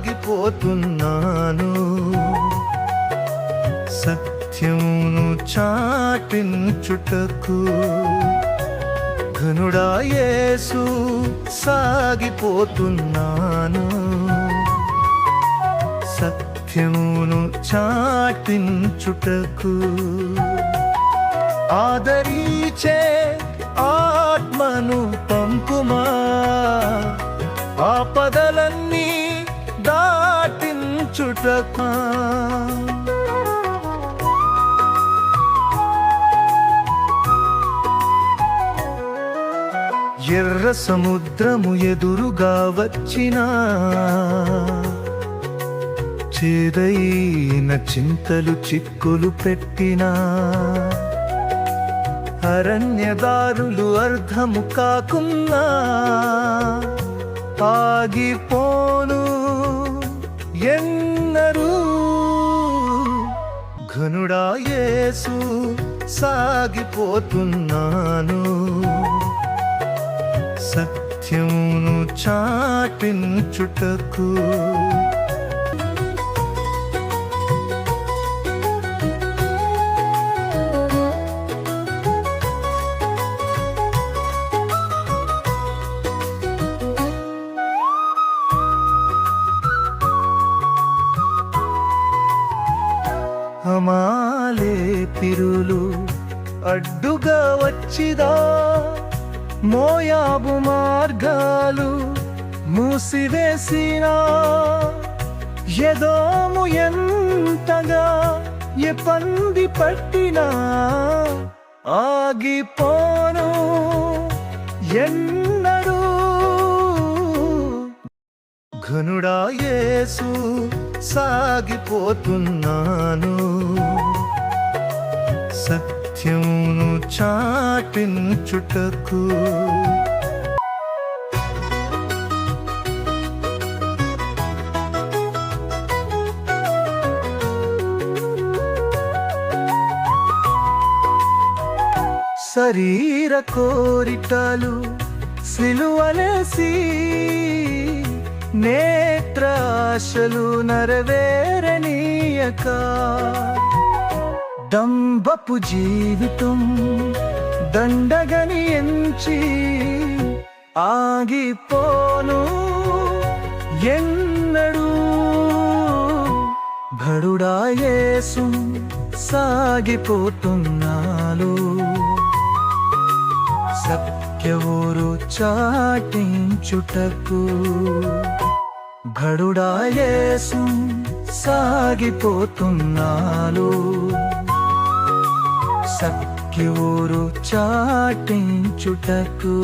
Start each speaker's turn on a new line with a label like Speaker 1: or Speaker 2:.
Speaker 1: సాగిపోతున్నాను సత్యమును చాటించుటకు ఘనుడా యేసు సాగిపోతున్నాను. సత్యమును చాటించుటకు ఆదరీచే ఆత్మను పంపుమా? ఆపద దాటించుటకా ఎర్ర సముద్రము ఎదురుగా వచ్చినా చేదైన చింతలు చిక్కులు పెట్టినా అరణ్యదారులు అర్థము కాకున్నా ఆగిపోను. ఎన్నరూ ఘనుడా యేసు సాగిపోతున్నాను. సత్యమును చాటించుటకు మమాలే పిరులు అడ్డుగా వచ్చిదా? మోయాబు మార్గాలు మూసివేసిన? ఎదోము ఎంతగా పంది పట్టినా? ఆగిపోను ఎన్నడూ. ఘనుడా యేసు సాగిపోతున్నాను. సత్యమును చాటించుటకు. శరీర కోరికలు సిలువలసి నేత్రాశలు నెరవేరనీయక. డంబపు జీవితం దండగని ఎంచి ఆగిపోను ఎన్నడూ. భడుడాయేసు యేసు సాగిపోతున్నాను సత్యవూరు చాటించుటకు భడుడాయేసు యేసు సఖ్యూరు చాటించుటకు.